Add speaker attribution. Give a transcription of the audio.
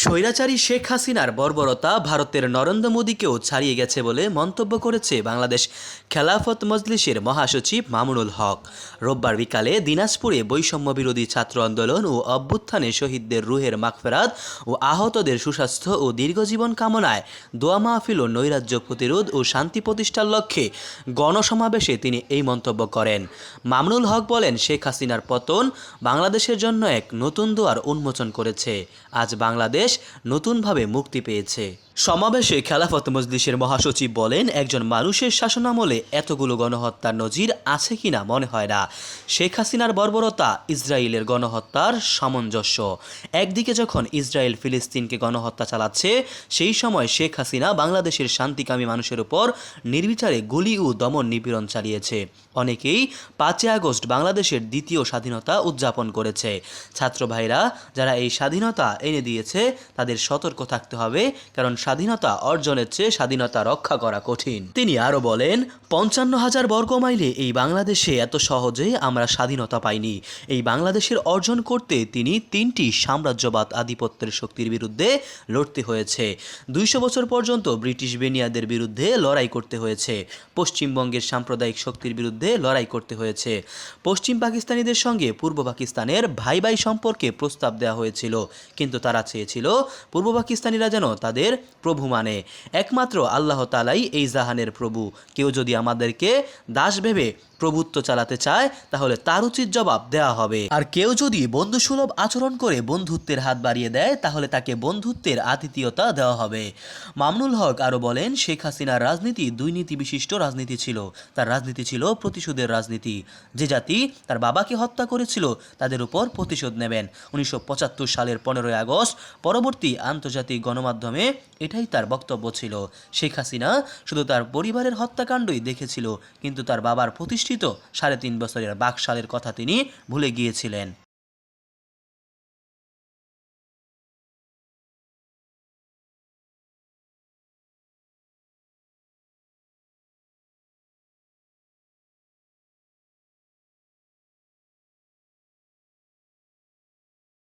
Speaker 1: স্বৈরাচারী শেখ হাসিনার বর্বরতা ভারতের নরেন্দ্র মোদীকেও ছাড়িয়ে গেছে বলে মন্তব্য করেছে বাংলাদেশ খেলাফত মজলিসের মহাসচিব মামুনুল হক। রোববার বিকালে দিনাজপুরে বৈষম্য বিরোধী ছাত্র আন্দোলন ও অভ্যুত্থানে শহীদদের রুহের মাগফেরাত ও আহতদের সুস্বাস্থ্য ও দীর্ঘজীবন কামনায় দোয়া মাহফিল ও নৈরাজ্য প্রতিরোধ ও শান্তি প্রতিষ্ঠার লক্ষ্যে গণসমাবেশে তিনি এই মন্তব্য করেন। মামুনুল হক বলেন, শেখ হাসিনার পতন বাংলাদেশের জন্য এক নতুন দোয়ার উন্মোচন করেছে। আজ বাংলাদেশ নতুনভাবে মুক্তি পেয়েছে। সমাবেশে খেলাফত মজলিসের মহাসচিব বলেন, একজন মানুষের শাসনামলে এতগুলো গণহত্যার নজির আছে কিনা মনে হয় না। শেখ হাসিনার বর্বরতা, ইসরায়েলের গণহত্যার সামঞ্জস্য। একদিকে যখন ইসরায়েল ফিলিস্তিনকে গণহত্যা চালাচ্ছে, সেই সময় শেখ হাসিনা বাংলাদেশের শান্তিকামী মানুষের উপর নির্বিচারে গুলি ও দমন নিপীড়ন চালিয়েছে। অনেকেই পাঁচই আগস্ট বাংলাদেশের দ্বিতীয় স্বাধীনতা উদযাপন করেছে। ছাত্র ভাইরা, যারা এই স্বাধীনতা এনে দিয়েছে, তাদের সতর্ক থাকতে হবে, কারণ স্বাধীনতা অর্জনের চেয়ে স্বাধীনতা রক্ষা করা কঠিন। তিনি আরও বলেন, পঞ্চান্ন হাজার বর্গমাইলে এই বাংলাদেশে এত সহজে আমরা স্বাধীনতা পাইনি। এই বাংলাদেশের অর্জন করতে তিনি তিনটি সাম্রাজ্যবাদ আধিপত্যের শক্তির বিরুদ্ধে লড়তে হয়েছে। দুইশো বছর পর্যন্ত ব্রিটিশ বেনিয়াদের বিরুদ্ধে লড়াই করতে হয়েছে। পশ্চিমবঙ্গের সাম্প্রদায়িক শক্তির বিরুদ্ধে লড়াই করতে হয়েছে। পশ্চিম পাকিস্তানিদের সঙ্গে পূর্ব পাকিস্তানের ভাই ভাই সম্পর্কে প্রস্তাব দেওয়া হয়েছিল। কিন্তু তারা চেয়েছিল, পূর্ব পাকিস্তানিরা যেন তাদের প্রভু মানে। একমাত্র আল্লাহ তালাই এই জাহানের প্রভু। কেউ যদি আমাদেরকে দাস ভেবে প্রভুত্ব চালাতে চায়, তাহলে তার উচিত জবাব দেওয়া হবে। আর কেউ যদি বন্ধুসুলভ আচরণ করে বন্ধুত্বের হাত বাড়িয়ে দেয়, তাহলে তাকে বন্ধুত্বের আতিথিয়তা দেওয়া হবে। মামনুল হক আরও বলেন, শেখ হাসিনার রাজনীতি দুই নীতি বিশিষ্ট রাজনীতি ছিল। তার রাজনীতি ছিল প্রতিশোধের রাজনীতি। যে জাতি তার বাবাকে হত্যা করেছিল, তাদের উপর প্রতিশোধ নেবেন। উনিশশো পঁচাত্তর সালের পনেরোই আগস্ট, পরবর্তী আন্তর্জাতিক গণমাধ্যমে এটাই তার বক্তব্য ছিল। শেখ হাসিনা শুধু তার পরিবারের হত্যাকাণ্ডই দেখেছিল, কিন্তু তার বাবার প্রতিষ্ঠিত সাড়ে তিন বছরের বাকশালের কথা তিনি ভুলে গিয়েছিলেন।